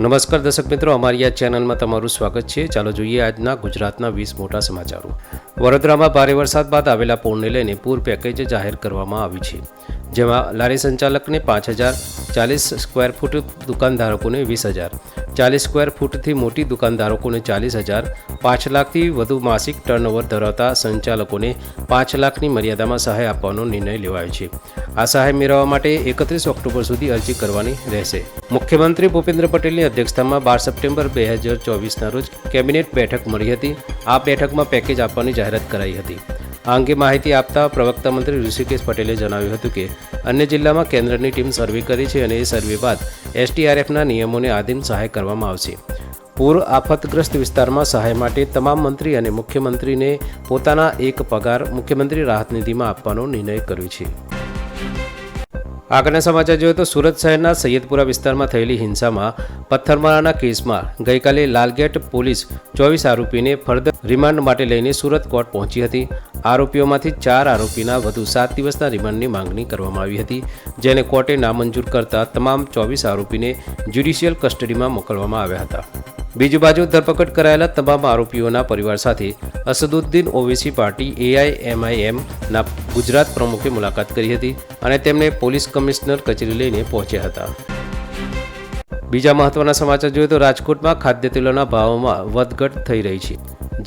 નમસ્કાર દર્શક મિત્રો, અમારી આ ચેનલમાં તમારું સ્વાગત છે. ચાલો જોઈએ આજના ગુજરાતના વીસ મોટા સમાચારો. વડોદરામાં ભારે વરસાદ બાદ આવેલા પૂરને લઈને પૂર પેકેજ જાહેર કરવામાં આવ્યું છે, જેમાં લારી સંચાલકને પાંચ હજાર ચાલીસ સ્ક્વેર ફૂટ દુકાનધારકોને વીસ હજાર. ચાલીસ સ્ક્વેર ફૂટથી મોટી દુકાનધારકોને ચાલીસ હજાર. પાંચ લાખથી વધુ માસિક ટર્નઓવર ધરાવતા સંચાલકોને પાંચ લાખની મર્યાદામાં સહાય આપવાનો નિર્ણય લેવાયો છે. આ સહાય મેળવવા માટે એકત્રીસ ઓક્ટોબર સુધી અરજી કરવાની રહેશે. મુખ્યમંત્રી ભૂપેન્દ્ર પટેલની અધ્યક્ષતામાં બાર સપ્ટેમ્બર બે હજાર ચોવીસના રોજ કેબિનેટ બેઠક મળી હતી. આ બેઠકમાં પેકેજ આપવાની જાહેરાત કરાઈ હતી. આ અંગે માહિતી આપતા પ્રવક્તા મંત્રી ઋષિકેશ પટેલે જણાવ્યું હતું કે, અન્ય જિલ્લામાં કેન્દ્રની ટીમ સર્વે કરી છે અને એ સર્વે બાદ એસટીઆરએફના નિયમોને આધીન સહાય કરવામાં આવશે. પૂર આફતગ્રસ્ત વિસ્તારમાં સહાય માટે તમામ મંત્રી અને મુખ્યમંત્રીને પોતાના એક પગાર મુખ્યમંત્રી રાહત નિધિમાં આપવાનો નિર્ણય કર્યો છે. આગળના સમાચાર જોઈએ તો સુરત શહેરના સૈયદપુરા વિસ્તારમાં થયેલી હિંસામાં પથ્થરમારાના કેસમાં ગઈકાલે લાલગેટ પોલીસ ચોવીસ આરોપીને ફર્ધર રિમાન્ડ માટે લઈને સુરત કોર્ટ પહોંચી હતી. આરોપીઓમાંથી ચાર આરોપીના વધુ સાત દિવસના રિમાન્ડની માંગણી કરવામાં આવી હતી, જેને કોર્ટે નામંજૂર કરતા તમામ ચોવીસ આરોપીને જ્યુડિશિયલ કસ્ટડીમાં મોકલવામાં આવ્યા હતા. બીજી બાજુ ધરપકડ કરાયેલા તમામ આરોપીઓના પરિવાર સાથે અસદુદ્દીન ઓવેસી પાર્ટી એઆઈએમઆઈએમના ગુજરાત પ્રમુખે મુલાકાત કરી હતી અને તેમને પોલીસ કમિશનર કચેરી લઈને પહોંચ્યા હતા. બીજા મહત્વના સમાચાર જોઈએ તો રાજકોટમાં ખાદ્યતેલોના ભાવોમાં વધઘટ થઈ રહી છે.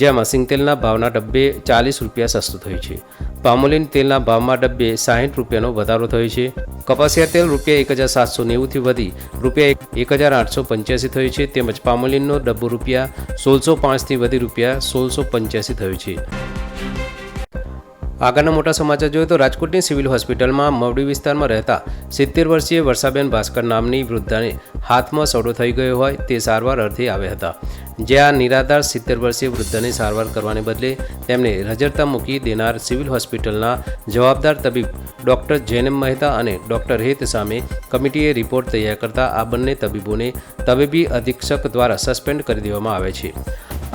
જેમાં સિંગતેલના ભાવના ડબ્બે ચાલીસ રૂપિયા સસ્તું થયું છે. પામોલીન તેલના ભાવમાં ડબ્બે સાહીઠ રૂપિયાનો વધારો થયો છે. કપાસિયા તેલ રૂપિયા એક હજાર સાતસો નેવુંથી વધી રૂપિયા એક હજાર આઠસો પંચ્યાસી થયું છે. તેમજ પામોલીનનો ડબ્બો રૂપિયા સોળસો પાંચથી વધી રૂપિયા સોળસો પંચ્યાસી થયું છે. આગળના મોટા સમાચાર જોઈએ તો રાજકોટની સિવિલ હોસ્પિટલમાં મવડી વિસ્તારમાં રહેતા સિત્તેર વર્ષીય વર્ષાબેન ભાસ્કર નામની વૃદ્ધાને હાથમાં સડો થઈ ગયો હોય તે સારવાર અર્થે આવ્યા હતા. જ્યાં નિરાધાર સિત્તેર વર્ષીય વૃદ્ધાને સારવાર કરવાને બદલે તેમને રજરતા મૂકી દેનાર સિવિલ હોસ્પિટલના જવાબદાર તબીબ ડૉક્ટર જૈનમ મહેતા અને ડૉક્ટર હેત સામે કમિટીએ રિપોર્ટ તૈયાર કરતા આ બંને તબીબોને તબીબી અધિક્ષક દ્વારા સસ્પેન્ડ કરી દેવામાં આવે છે.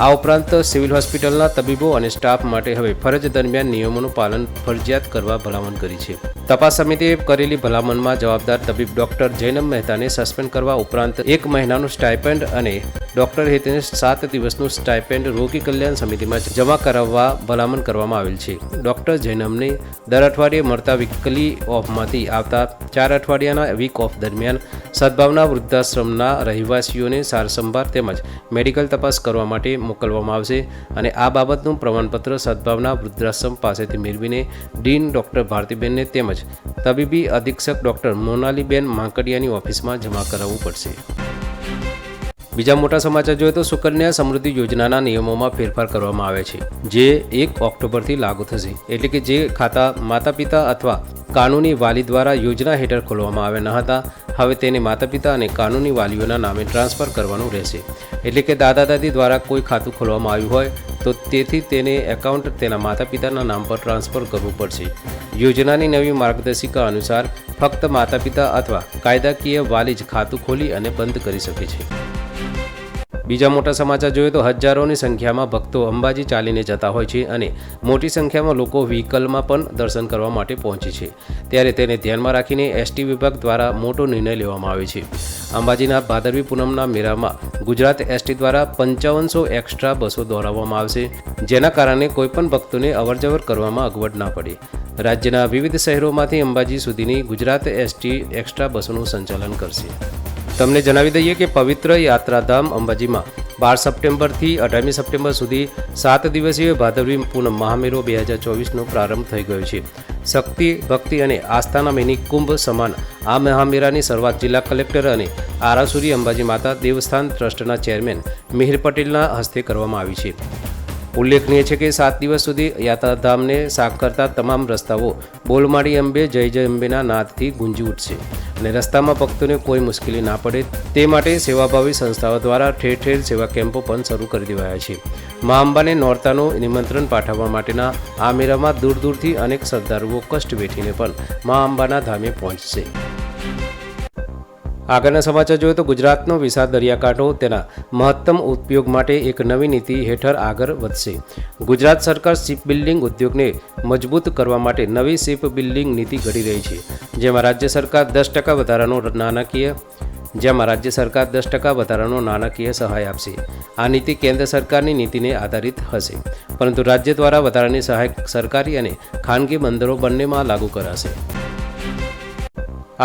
આ ઉપરાંત સિવિલ હોસ્પિટલના તબીબો અને સ્ટાફ માટે હવે ફરજ દરમિયાન નિયમોનું પાલન ફરજિયાત કરવા ભલામણ કરી છે. તપાસ સમિતિએ કરેલી ભલામણમાં જવાબદાર તબીબ ડોક્ટર જૈનમ મહેતાને સસ્પેન્ડ કરવા ઉપરાંત એક મહિનાનું સ્ટાઇપેન્ડ અને ડોક્ટર હેતને સાત દિવસનું સ્ટાઇપેન્ડ રોગી કલ્યાણ સમિતિમાં જમા કરાવવા ભલામણ કરવામાં આવેલ છે. ડોક્ટર જૈનમને દર અઠવાડિયે મળતા વીકલી ઓફમાંથી આવતા ચાર અઠવાડિયાના વીક ઓફ દરમિયાન સદભાવના વૃદ્ધાશ્રમના રહેવાસીઓને સારસંભાળ તેમજ મેડિકલ તપાસ કરવા માટે મોકલવામાં આવશે અને આ બાબતનું પ્રમાણપત્ર સદભાવના વૃદ્ધાશ્રમ પાસેથી મેળવીને ડીન ડૉક્ટર ભારતીબેનને તેમજ તબીબી અધિક્ષક ડૉક્ટર મોનાલીબેન માંકડિયાની ઓફિસમાં જમા કરાવવું પડશે. બીજા મોટા સમાચાર જોઈએ તો સુકન્યા સમૃદ્ધિ યોજનાના નિયમોમાં ફેરફાર કરવામાં આવે છે, જે એક ઓક્ટોબરથી લાગુ થશે. એટલે કે જે ખાતા માતા પિતા અથવા કાનૂની વાલી દ્વારા યોજના હેઠળ ખોલવામાં આવ્યા ન હતા, હવે તેને માતા પિતા અને કાનૂની વાલીઓના નામે ટ્રાન્સફર કરવાનું રહેશે. એટલે કે દાદા દાદી દ્વારા કોઈ ખાતું ખોલવામાં આવ્યું હોય, તો તેથી તેને એકાઉન્ટ તેના માતા પિતાના નામ પર ટ્રાન્સફર કરવું પડશે. યોજનાની નવી માર્ગદર્શિકા અનુસાર ફક્ત માતા પિતા અથવા કાયદાકીય વાલી જ ખાતું ખોલી અને બંધ કરી શકે છે. બીજા મોટા સમાચાર જોઈએ તો હજારોની સંખ્યામાં ભક્તો અંબાજી ચાલીને જતા હોય છે અને મોટી સંખ્યામાં લોકો વ્હીકલમાં પણ દર્શન કરવા માટે પહોંચે છે. ત્યારે તેને ધ્યાનમાં રાખીને એસટી વિભાગ દ્વારા મોટો નિર્ણય લેવામાં આવે છે. અંબાજીના ભાદરવી પૂનમના મેળામાં ગુજરાત એસટી દ્વારા પંચાવનસો એક્સ્ટ્રા બસો દોડાવવામાં આવશે, જેના કારણે કોઈપણ ભક્તોને અવરજવર કરવામાં અગવડ ના પડે. રાજ્યના વિવિધ શહેરોમાંથી અંબાજી સુધીની ગુજરાત એસટી એક્સ્ટ્રા બસોનું સંચાલન કરશે. તમને જણાવી દઈએ કે પવિત્ર યાત્રાધામ અંબાજીમાં બાર સપ્ટેમ્બરથી અઢારમી સપ્ટેમ્બર સુધી સાત દિવસીય ભાદરવી પૂનમ મહામેળો બે હજાર ચોવીસનો પ્રારંભ થઈ ગયો છે. શક્તિ, ભક્તિ અને આસ્થાના મિની કુંભ સમાન આ મહામેળાની શરૂઆત જિલ્લા કલેક્ટર અને આરાસુરી અંબાજી માતા દેવસ્થાન ટ્રસ્ટના ચેરમેન મિહિર પટેલના હસ્તે કરવામાં આવી છે. ઉલ્લેખનીય છે કે સાત દિવસ સુધી યાત્રાધામને સાફ કરતા તમામ રસ્તાઓ બોલમાળી અંબે જય જય અંબેના નાદથી ગુંજી ઉઠશે. અને રસ્તામાં ભક્તોને કોઈ મુશ્કેલી ના પડે તે માટે સેવાભાવી સંસ્થાઓ દ્વારા ઠેર ઠેર સેવા કેમ્પો પણ શરૂ કરી દેવાયા છે. મા અંબાને નોરતાનું નિમંત્રણ પાઠવવા માટેના આ મેળામાં દૂર દૂરથી અનેક શ્રદ્ધાળુઓ કષ્ટ વેઠીને પણ મા અંબાના ધામે પહોંચશે. આગળના સમાચાર જોઈએ તો ગુજરાતનો વિશાળ દરિયાકાંઠો તેના મહત્તમ ઉપયોગ માટે એક નવી નીતિ હેઠળ આગળ વધશે. ગુજરાત સરકાર શિપ બિલ્ડિંગ ઉદ્યોગને મજબૂત કરવા માટે નવી શિપ બિલ્ડિંગ નીતિ ઘડી રહી છે. જેમાં રાજ્ય સરકાર દસ ટકા વધારાનો નાણાકીય જેમાં રાજ્ય સરકાર દસ ટકા વધારાનો નાણાકીય સહાય આપશે. આ નીતિ કેન્દ્ર સરકારની નીતિને આધારિત હશે. પરંતુ રાજ્ય દ્વારા વધારાની સહાય સરકારી અને ખાનગી બંદરો બંનેમાં લાગુ કરાશે.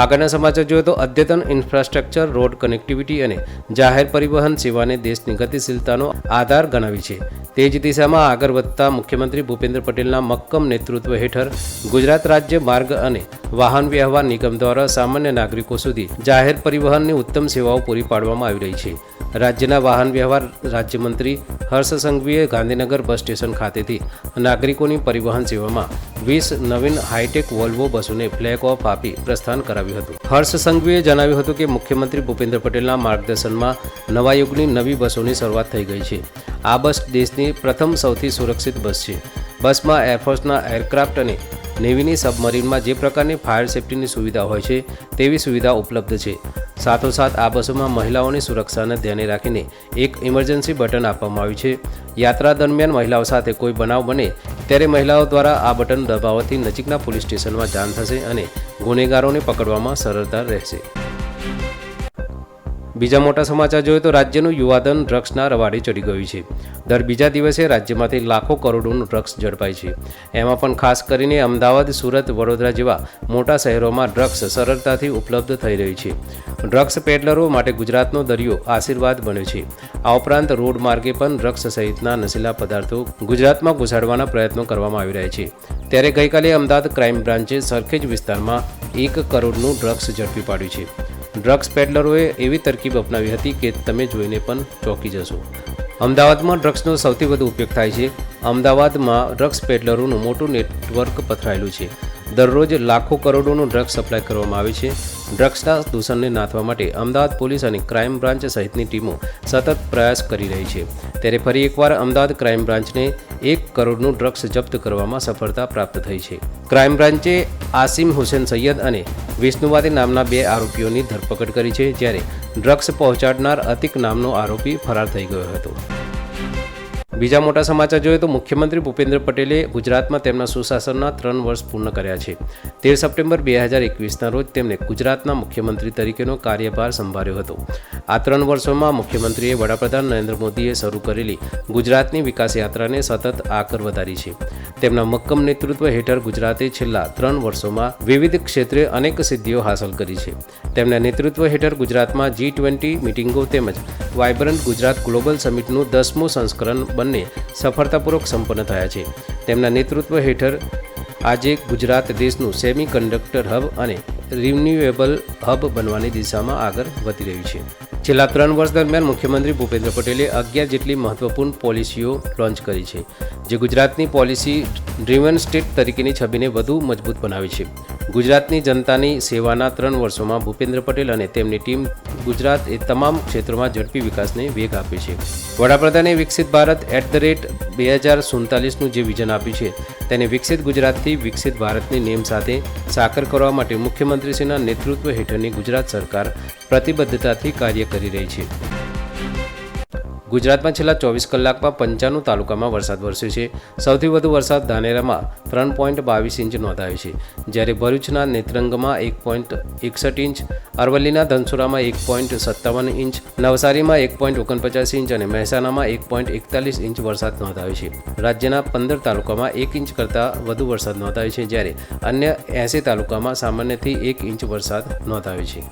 આગળના સમાચાર જોઈએ તો અદ્યતન ઇન્ફ્રાસ્ટ્રક્ચર, રોડ કનેક્ટિવિટી અને જાહેર પરિવહન સેવાને દેશની ગતિશીલતાનો આધાર ગણાવી છે. તે જ દિશામાં આગળ વધતા મુખ્યમંત્રી ભૂપેન્દ્ર પટેલના મક્કમ નેતૃત્વ હેઠળ ગુજરાત રાજ્ય માર્ગ અને વાહન વ્યવહાર નિગમ દ્વારા સામાન્ય નાગરિકો સુધી જાહેર પરિવહનની ઉત્તમ સેવાઓ પૂરી પાડવામાં આવી રહી છે. રાજ્યના વાહન વ્યવહાર રાજ્યમંત્રી હર્ષ સંઘવીએ ગાંધીનગર બસ સ્ટેશન ખાતેથી નાગરિકોની પરિવહન સેવામાં વીસ નવીન હાઈટેક વોલ્વો બસોને ફ્લેગ ઓફ આપી પ્રસ્થાન કરાવ્યું હતું. હર્ષ સંઘવીએ જણાવ્યું હતું કે મુખ્યમંત્રી ભૂપેન્દ્ર પટેલના માર્ગદર્શનમાં નવા યુગની નવી બસોની શરૂઆત થઈ ગઈ છે. આ બસ દેશની પ્રથમ સૌથી સુરક્ષિત બસ છે. બસમાં એરફોર્સના એરક્રાફ્ટ અને નેવીની સબમરીનમાં જે પ્રકારની ફાયર સેફ્ટીની સુવિધા હોય છે, તેવી સુવિધા ઉપલબ્ધ છે. સાથોસાથ આ બસોમાં મહિલાઓની સુરક્ષાને ધ્યાને રાખીને એક ઇમરજન્સી બટન આપવામાં આવ્યું છે. યાત્રા દરમિયાન મહિલાઓ સાથે કોઈ બનાવ બને, ત્યારે મહિલાઓ દ્વારા આ બટન દબાવવાથી નજીકના પોલીસ સ્ટેશનમાં જાણ થશે અને ગુનેગારોને પકડવામાં સરળતા રહેશે. બીજા મોટા સમાચાર જોઈએ તો રાજ્યનું યુવાધન ડ્રગ્સના રવાડે ચડી ગયું છે. દર બીજા દિવસે રાજ્યમાંથી લાખો કરોડોનું ડ્રગ્સ ઝડપાય છે. એમાં પણ ખાસ કરીને અમદાવાદ, સુરત, વડોદરા જેવા મોટા શહેરોમાં ડ્રગ્સ સરળતાથી ઉપલબ્ધ થઈ રહી છે. ડ્રગ્સ પેડલરો માટે ગુજરાતનો દરિયો આશીર્વાદ બન્યો છે. આ ઉપરાંત રોડ માર્ગે પણ ડ્રગ્સ સહિતના નશીલા પદાર્થો ગુજરાતમાં ઘુસાડવાના પ્રયત્નો કરવામાં આવી રહ્યા છે. ત્યારે ગઈકાલે અમદાવાદ ક્રાઇમ બ્રાન્ચે સરખેજ વિસ્તારમાં એક કરોડનું ડ્રગ્સ ઝડપી પાડ્યું છે. ડ્રગ્સ પેડલરોએ એવી તરકીબ અપનાવી હતી કે તમે જોઈને પણ ચોંકી જશો. અમદાવાદમાં ડ્રગ્સનો સૌથી વધુ ઉપયોગ થાય છે. અમદાવાદમાં ડ્રગ્સ પેડલરોનું મોટું નેટવર્ક પથરાયેલું છે. દરરોજ લાખો કરોડોનું ડ્રગ્સ સપ્લાય કરવામાં આવે છે. ડ્રગ્સના દૂષણને નાથવા માટે અમદાવાદ પોલીસ અને ક્રાઇમ બ્રાન્ચ સહિતની ટીમો સતત પ્રયાસ કરી રહી છે. ત્યારે ફરી એકવાર અમદાવાદ ક્રાઇમ બ્રાન્ચને એક કરોડનું ડ્રગ્સ જપ્ત કરવામાં સફળતા પ્રાપ્ત થઈ છે. ક્રાઇમ બ્રાન્ચે આસિમ હુસેન સૈયદ અને વિષ્ણુવાદી નામના બે આરોપીઓની ધરપકડ કરી છે, જ્યારે ડ્રગ્સ પહોંચાડનાર અતિક નામનો આરોપી ફરાર થઈ ગયો હતો. બીજા મોટા સમાચાર જોઈએ તો મુખ્યમંત્રી ભૂપેન્દ્ર પટેલે ગુજરાતમાં તેમના સુશાસનના ત્રણ વર્ષ પૂર્ણ કર્યા છે. તેર સપ્ટેમ્બર બે હજાર એકવીસના રોજ તેમણે ગુજરાતના મુખ્યમંત્રી તરીકેનો કાર્યભાર સંભાળ્યો હતો. આ ત્રણ વર્ષોમાં મુખ્યમંત્રીએ વડાપ્રધાન નરેન્દ્ર મોદીએ શરૂ કરેલી ગુજરાતની વિકાસ યાત્રાને સતત આગળ વધારી છે. તેમના મક્કમ નેતૃત્વ હેઠળ ગુજરાતે છેલ્લા ત્રણ વર્ષોમાં વિવિધ ક્ષેત્રે અનેક સિદ્ધિઓ હાંસલ કરી છે. તેમના નેતૃત્વ હેઠળ ગુજરાતમાં જી ટ્વેન્ટી મિટિંગો તેમજ વાયબ્રન્ટ ગુજરાત ગ્લોબલ સમિટનું દસમું સંસ્કરણ બંને સફળતાપૂર્વક સંપન્ન થયા છે. તેમના નેતૃત્વ હેઠળ આજે ગુજરાત દેશનું સેમી કન્ડક્ટર હબ અને રિન્યુએબલ હબ બનવાની દિશામાં આગળ વધી રહ્યું છે. છેલ્લા ત્રણ વર્ષ દરમિયાન મુખ્યમંત્રી ભૂપેન્દ્ર પટેલે અગિયાર જેટલી મહત્વપૂર્ણ પોલિસીઓ લોન્ચ કરી છે, જે ગુજરાતની પોલિસી ડ્રીવન સ્ટેટ તરીકેની છબીને વધુ મજબૂત બનાવી છે. ગુજરાતની જનતાની સેવાના ત્રણ વર્ષોમાં ભૂપેન્દ્ર પટેલ અને તેમની ટીમ ગુજરાત એ તમામ ક્ષેત્રોમાં ઝડપી વિકાસને વેગ આપે છે. વડાપ્રધાને વિકસિત ભારત એટ ધ રેટ બે હજાર સુડતાલીસનું જે વિઝન આપ્યું છે, તેને વિકસિત ગુજરાતથી વિકસિત ભારતની નેમ સાથે સાકર કરવા માટે મુખ્યમંત્રીશ્રીના નેતૃત્વ હેઠળની ગુજરાત સરકાર પ્રતિબદ્ધતાથી કાર્ય કરી રહી છે. ગુજરાતમાં છેલ્લા ચોવીસ કલાકમાં પંચાણું તાલુકામાં વરસાદ વરસ્યો છે. સૌથી વધુ વરસાદ ધાનેરામાં ત્રણ પોઈન્ટ બાવીસ ઇંચ નોંધાયો છે. જ્યારે ભરૂચના નેત્રંગમાં એક પોઈન્ટ એકસઠ ઇંચ, અરવલ્લીના ધનસુરામાં એક પોઈન્ટ સત્તાવન ઇંચ, નવસારીમાં એક પોઈન્ટ ઓગણપચાસ ઇંચ અને મહેસાણામાં એક પોઈન્ટ એકતાલીસ ઇંચ વરસાદ નોંધાયો છે. રાજ્યના પંદર તાલુકામાં એક ઇંચ કરતાં વધુ વરસાદ નોંધાયો છે, જ્યારે અન્ય એંસી તાલુકામાં સામાન્યથી એક ઇંચ વરસાદ નોંધાયો છે.